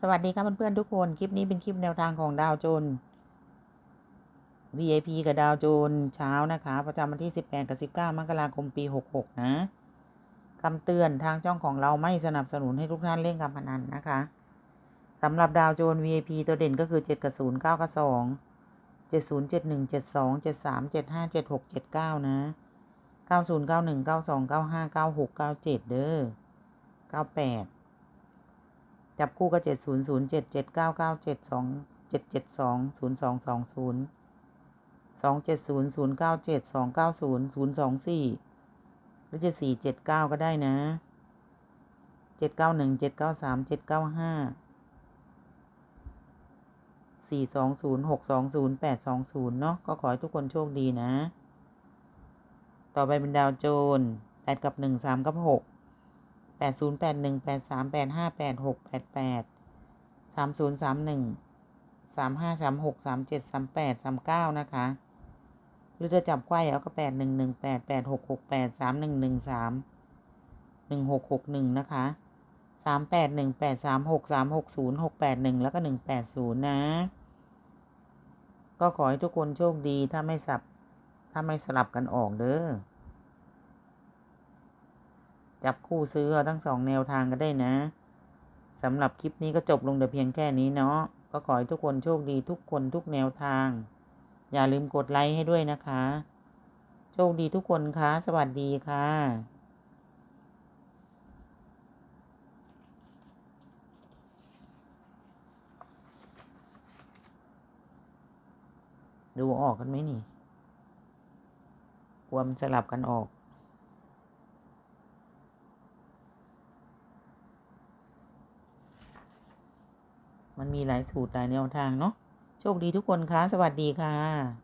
สวัสดีครับเพื่อนๆทุกคน คลิปนี้เป็นคลิปแนวทางของดาวโจน VIP กับดาวโจนเช้านะคะ ประจำวันที่ 18 กับ 19 มกราคมปี 66 นะคำเตือนทางช่องของเราไม่สนับสนุนให้ทุกท่านเล่นการพนันนะคะสำหรับดาวโจน VIP ตัวเด่นก็คือ 7 กับ 0 9 กับ 2 70 71 72 73 75 76 79 นะ 90 91 92 95 96 97 เด้อ98 จับคู่ก็เจ็ดศูนย์ศูนย์เจ็ดเจ็ดเก้าเก้าเจ็ดสองเจ็ดเจ็ดสองศูนย์สองสองศูนย์สองเจ็ดศูนย์ศูนย์เก้าเจ็ดสองเก้าศูนย์ศูนย์สองสี่หรือจะสี่เจ็ดเก้าก็ได้นะเจ็ดเก้าหนึ่งเจ็ดเก้าสามเจ็ดเก้าห้าสี่สองศูนย์หกสองศูนย์แปดสองศูนย์เนาะก็ขอให้ทุกคนโชคดีนะ ต่อไปเป็นดาวโจนแปดกับหนึ่งสามกับหก แปดศูนย์แปดหนึ่งแปดสามแปดห้าแปดหกแปดแปดสามศูนย์สามหนึ่งสามห้าสามหกสามเจ็ดสามแปดสามเก้านะคะ หรือจะจับไขว้เอาก็แปดหนึ่งหนึ่งแปดแปดหกหกแปดสามหนึ่งหนึ่งสามหนึ่งหกหกหนึ่งนะคะสามแปดหนึ่งแปดสามหกสามหกศูนย์หกแปดหนึ่งแล้วก็หนึ่งแปดศูนย์นะ ก็ขอให้ทุกคนโชคดีถ้าไม่สับ ถ้าไม่สลับกันออกเด้อ จับคู่ซื้อทั้งสองแนวทางก็ได้นะสำหรับคลิปนี้ก็จบลงแต่เพียงแค่นี้เนาะก็ขอให้ทุกคนโชคดีทุกคนทุกแนวทาง อย่าลืมกดไลค์ให้ด้วยนะคะ โชคดีทุกคนคะสวัสดีค่ะดูออกกันไหมนี่ ควมสลับกันออก มันมีหลายสูตรหลายแนวทางเนาะโชคดีทุกคนคะสวัสดีค่ะ